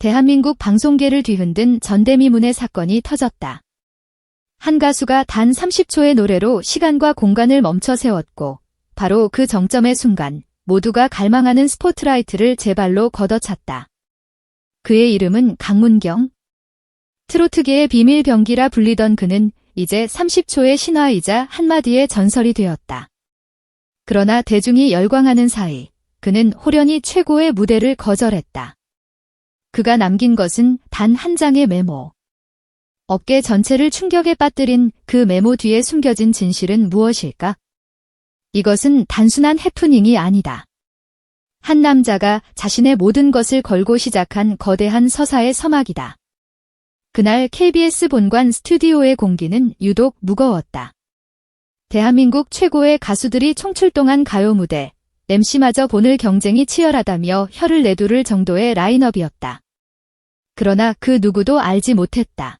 대한민국 방송계를 뒤흔든 전대미문의 사건이 터졌다. 한 가수가 단 30초의 노래로 시간과 공간을 멈춰 세웠고 바로 그 정점의 순간 모두가 갈망하는 스포트라이트를 제 발로 걷어찼다. 그의 이름은 강문경. 트로트계의 비밀 병기라 불리던 그는 이제 30초의 신화이자 한마디의 전설이 되었다. 그러나 대중이 열광하는 사이 그는 호련히 최고의 무대를 거절했다. 그가 남긴 것은 단 한 장의 메모. 업계 전체를 충격에 빠뜨린 그 메모 뒤에 숨겨진 진실은 무엇일까? 이것은 단순한 해프닝이 아니다. 한 남자가 자신의 모든 것을 걸고 시작한 거대한 서사의 서막이다. 그날 KBS 본관 스튜디오의 공기는 유독 무거웠다. 대한민국 최고의 가수들이 총출동한 가요 무대, MC마저 보늘 경쟁이 치열하다며 혀를 내두를 정도의 라인업이었다. 그러나 그 누구도 알지 못했다.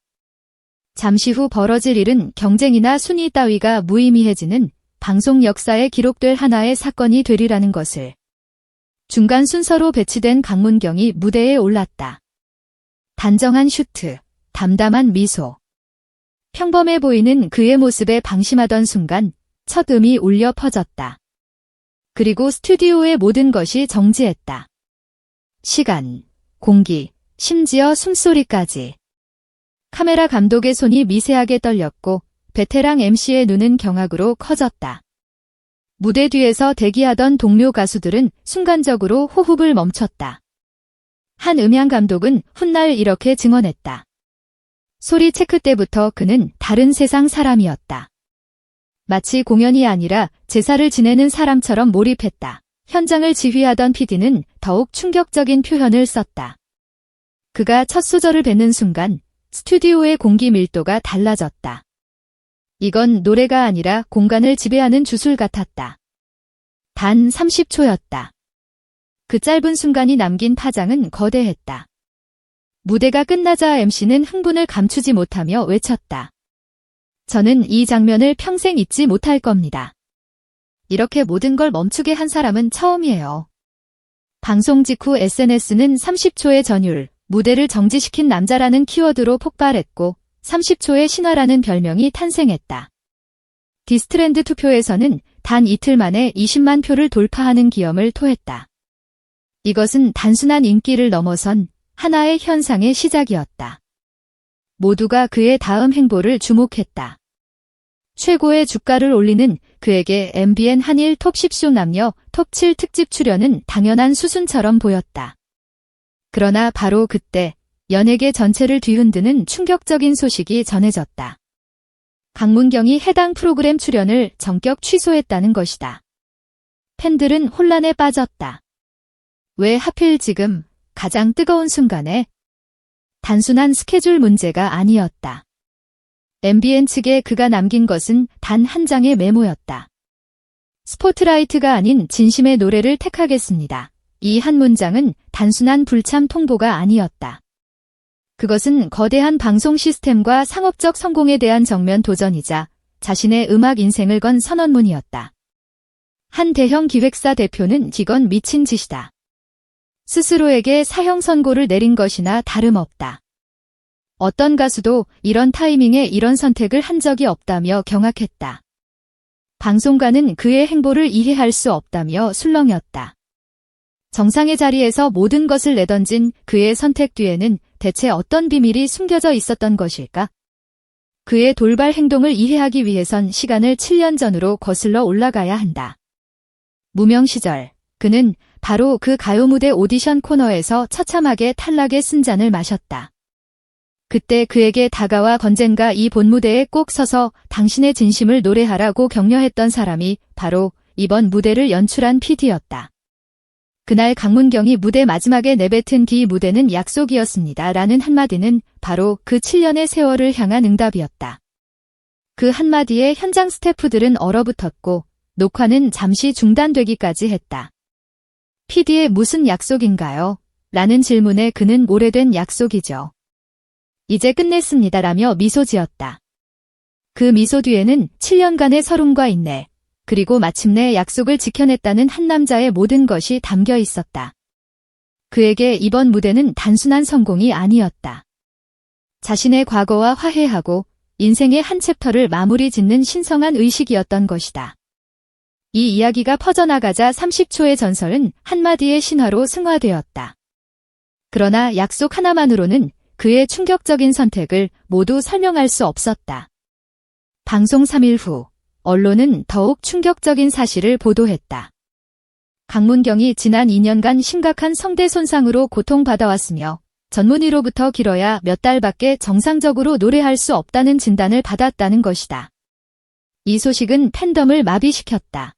잠시 후 벌어질 일은 경쟁이나 순위 따위가 무의미해지는 방송 역사에 기록될 하나의 사건이 되리라는 것을. 중간 순서로 배치된 강문경이 무대에 올랐다. 단정한 슈트, 담담한 미소. 평범해 보이는 그의 모습에 방심하던 순간 첫 음이 울려 퍼졌다. 그리고 스튜디오의 모든 것이 정지했다. 시간, 공기, 심지어 숨소리까지. 카메라 감독의 손이 미세하게 떨렸고 베테랑 MC의 눈은 경악으로 커졌다. 무대 뒤에서 대기하던 동료 가수들은 순간적으로 호흡을 멈췄다. 한 음향 감독은 훗날 이렇게 증언했다. 소리 체크 때부터 그는 다른 세상 사람이었다. 마치 공연이 아니라 제사를 지내는 사람처럼 몰입했다. 현장을 지휘하던 PD는 더욱 충격적인 표현을 썼다. 그가 첫 소절을 뱉는 순간 스튜디오의 공기 밀도가 달라졌다. 이건 노래가 아니라 공간을 지배하는 주술 같았다. 단 30초였다. 그 짧은 순간이 남긴 파장은 거대했다. 무대가 끝나자 MC는 흥분을 감추지 못하며 외쳤다. 저는 이 장면을 평생 잊지 못할 겁니다. 이렇게 모든 걸 멈추게 한 사람은 처음이에요. 방송 직후 SNS는 30초의 전율, 무대를 정지시킨 남자라는 키워드로 폭발했고 30초의 신화라는 별명이 탄생했다. 디스트랜드 투표에서는 단 이틀 만에 20만 표를 돌파하는 기염을 토했다. 이것은 단순한 인기를 넘어선 하나의 현상의 시작이었다. 모두가 그의 다음 행보를 주목했다. 최고의 주가를 올리는 그에게 MBN 한일 톱 10쇼 남녀 톱7 특집 출연은 당연한 수순처럼 보였다. 그러나 바로 그때 연예계 전체를 뒤흔드는 충격적인 소식이 전해졌다. 강문경이 해당 프로그램 출연을 전격 취소했다는 것이다. 팬들은 혼란에 빠졌다. 왜 하필 지금 가장 뜨거운 순간에 단순한 스케줄 문제가 아니었다. MBN 측에 그가 남긴 것은 단 한 장의 메모였다. 스포트라이트가 아닌 진심의 노래를 택하겠습니다. 이 한 문장은 단순한 불참 통보가 아니었다. 그것은 거대한 방송 시스템과 상업적 성공에 대한 정면 도전이자 자신의 음악 인생을 건 선언문이었다. 한 대형 기획사 대표는 이건 미친 짓이다. 스스로에게 사형 선고를 내린 것이나 다름없다. 어떤 가수도 이런 타이밍에 이런 선택을 한 적이 없다며 경악했다. 방송가는 그의 행보를 이해할 수 없다며 술렁였다. 정상의 자리에서 모든 것을 내던진 그의 선택 뒤에는 대체 어떤 비밀이 숨겨져 있었던 것일까? 그의 돌발 행동을 이해하기 위해선 시간을 7년 전으로 거슬러 올라가야 한다. 무명 시절, 그는 바로 그 가요 무대 오디션 코너에서 처참하게 탈락의 쓴잔을 마셨다. 그때 그에게 다가와 건젠가 이 본무대에 꼭 서서 당신의 진심을 노래하라고 격려했던 사람이 바로 이번 무대를 연출한 PD였다. 그날 강문경이 무대 마지막에 내뱉은 뒤 무대는 약속이었습니다. 라는 한마디는 바로 그 7년의 세월을 향한 응답이었다. 그 한마디에 현장 스태프들은 얼어붙었고 녹화는 잠시 중단되기까지 했다. PD의 무슨 약속인가요? 라는 질문에 그는 오래된 약속이죠. 이제 끝냈습니다. 라며 미소 지었다. 그 미소 뒤에는 7년간의 서름과 인내, 그리고 마침내 약속을 지켜냈다는 한 남자의 모든 것이 담겨 있었다. 그에게 이번 무대는 단순한 성공이 아니었다. 자신의 과거와 화해하고 인생의 한 챕터를 마무리 짓는 신성한 의식이었던 것이다. 이 이야기가 퍼져나가자 30초의 전설은 한마디의 신화로 승화되었다. 그러나 약속 하나만으로는 그의 충격적인 선택을 모두 설명할 수 없었다. 방송 3일 후, 언론은 더욱 충격적인 사실을 보도했다. 강문경이 지난 2년간 심각한 성대 손상으로 고통받아왔으며 전문의로부터 길어야 몇 달밖에 정상적으로 노래할 수 없다는 진단을 받았다는 것이다. 이 소식은 팬덤을 마비시켰다.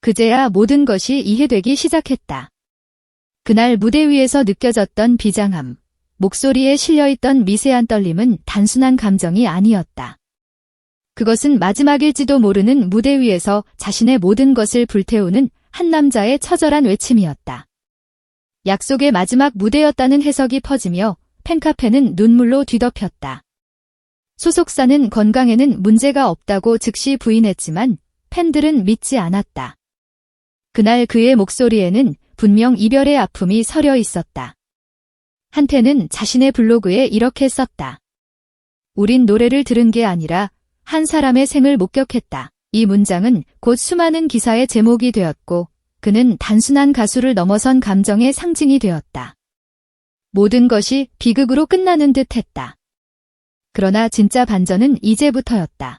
그제야 모든 것이 이해되기 시작했다. 그날 무대 위에서 느껴졌던 비장함, 목소리에 실려있던 미세한 떨림은 단순한 감정이 아니었다. 그것은 마지막일지도 모르는 무대 위에서 자신의 모든 것을 불태우는 한 남자의 처절한 외침이었다. 약속의 마지막 무대였다는 해석이 퍼지며 팬카페는 눈물로 뒤덮였다. 소속사는 건강에는 문제가 없다고 즉시 부인했지만 팬들은 믿지 않았다. 그날 그의 목소리에는 분명 이별의 아픔이 서려 있었다. 한태는 자신의 블로그에 이렇게 썼다. 우린 노래를 들은 게 아니라 한 사람의 생을 목격했다. 이 문장은 곧 수많은 기사의 제목이 되었고 그는 단순한 가수를 넘어선 감정의 상징이 되었다. 모든 것이 비극으로 끝나는 듯 했다. 그러나 진짜 반전은 이제부터였다.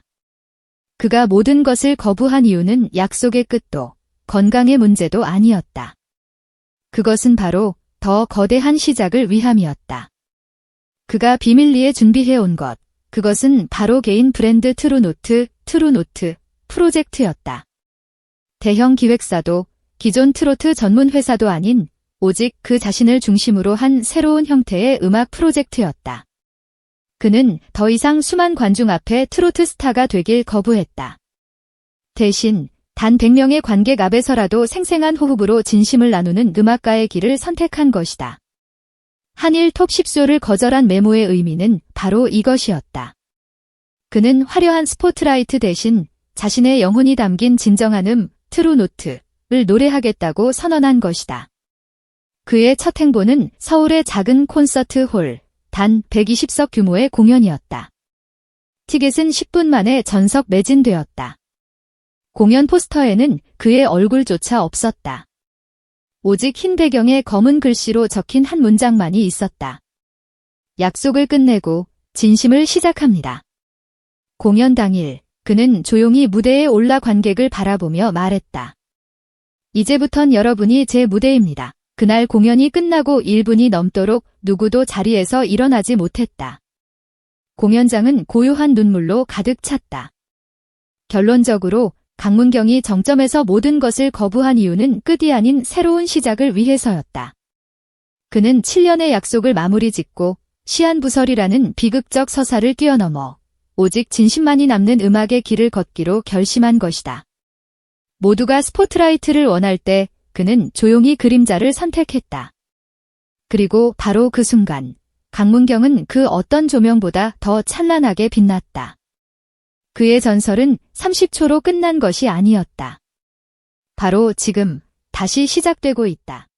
그가 모든 것을 거부한 이유는 약속의 끝도 건강의 문제도 아니었다. 그것은 바로 더 거대한 시작을 위함이었다. 그가 비밀리에 준비해온 것, 그것은 바로 개인 브랜드 트루노트, 트루노트 프로젝트였다. 대형 기획사도 기존 트로트 전문 회사도 아닌 오직 그 자신을 중심으로 한 새로운 형태의 음악 프로젝트였다. 그는 더 이상 수만 관중 앞에 트로트 스타가 되길 거부했다. 대신 단 100명의 관객 앞에서라도 생생한 호흡으로 진심을 나누는 음악가의 길을 선택한 것이다. 한일 톱 10소를 거절한 메모의 의미는 바로 이것이었다. 그는 화려한 스포트라이트 대신 자신의 영혼이 담긴 진정한 음, 트루노트를 노래하겠다고 선언한 것이다. 그의 첫 행보는 서울의 작은 콘서트 홀, 단 120석 규모의 공연이었다. 티켓은 10분 만에 전석 매진되었다. 공연 포스터에는 그의 얼굴조차 없었다. 오직 흰 배경에 검은 글씨로 적힌 한 문장만이 있었다. 약속을 끝내고 진심을 시작합니다. 공연 당일 그는 조용히 무대에 올라 관객을 바라보며 말했다. 이제부턴 여러분이 제 무대입니다. 그날 공연이 끝나고 1분이 넘도록 누구도 자리에서 일어나지 못했다. 공연장은 고요한 눈물로 가득 찼다. 결론적으로 강문경이 정점에서 모든 것을 거부한 이유는 끝이 아닌 새로운 시작을 위해서였다. 그는 7년의 약속을 마무리 짓고 시한부설이라는 비극적 서사를 뛰어넘어 오직 진심만이 남는 음악의 길을 걷기로 결심한 것이다. 모두가 스포트라이트를 원할 때 그는 조용히 그림자를 선택했다. 그리고 바로 그 순간 강문경은 그 어떤 조명보다 더 찬란하게 빛났다. 그의 전설은 30초로 끝난 것이 아니었다. 바로 지금 다시 시작되고 있다.